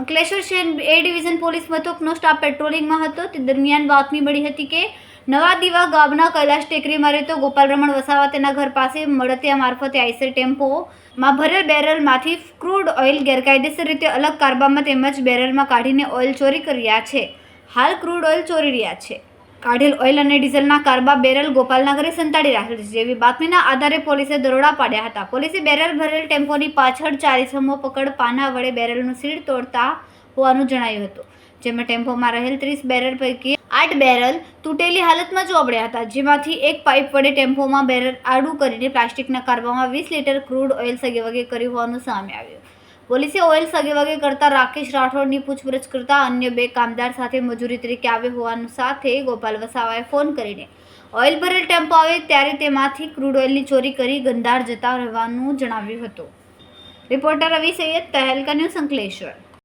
અંકલેશ્વર શહેર A division police મથકનો staff પેટ્રોલિંગમાં હતો. તે દરમિયાન બાતમી મળી હતી કે નવા દીવા ગામના કૈલાશ ટેકરીમાં ગોપાલ રમણ વસાવા તેના ઘર પાસે મળતિયા મારફતે આઈસર ટેમ્પોમાં ભરેલ બેરલમાંથી ક્રૂડ ઓઇલ ગેરકાયદેસર રીતે અલગ કારબામાં તેમજ બેરલમાં કાઢીને ઓઇલ ચોરી કર્યા છે. હાલ ક્રૂડ ઓઇલ ચોરી રહ્યા છે. કાઢેલ ઓઇલ અને ડીઝલના કારબા બેરલ ગોપાલનગરે સંતાડી રાખેલ છે, જેવી બાતમીના આધારે પોલીસે દરોડા પાડ્યા હતા. પોલીસે બેરલ ભરેલ ટેમ્પોની પાછળ ચાર ઇસમો પકડ પાના વડે બેરલનું સીડ તોડતા હોવાનું જણાયું હતું, જેમાં ટેમ્પોમાં રહેલ ત્રીસ બેરલ પૈકી આઠ બેરલ તૂટેલી હાલતમાં મળ્યા હતા, જેમાંથી એક પાઇપ વડે ટેમ્પોમાં બેરલ આડું કરીને પ્લાસ્ટિકના કારબામાં વીસ લીટર ક્રૂડ ઓઇલ સગેવગે કર્યું હોવાનું સામે આવ્યું. પોલીસે ઓઇલ સગેવગે કરતા રાકેશ રાઠોડની પૂછપરછ કરતા અન્ય બે કામદાર સાથે મજૂરી તરીકે આવે હોવાનું સાથે ગોપાલ વસાવાએ ફોન કરીને ઓઇલ ભરેલ ટેમ્પો આવે ત્યારે તેમાંથી ક્રૂડ ઓઇલની ચોરી કરી ગંધાર જતા રહેવાનું જણાવ્યું હતું. Reporter Ravi Sayed, Tehelka news Ankleshwar.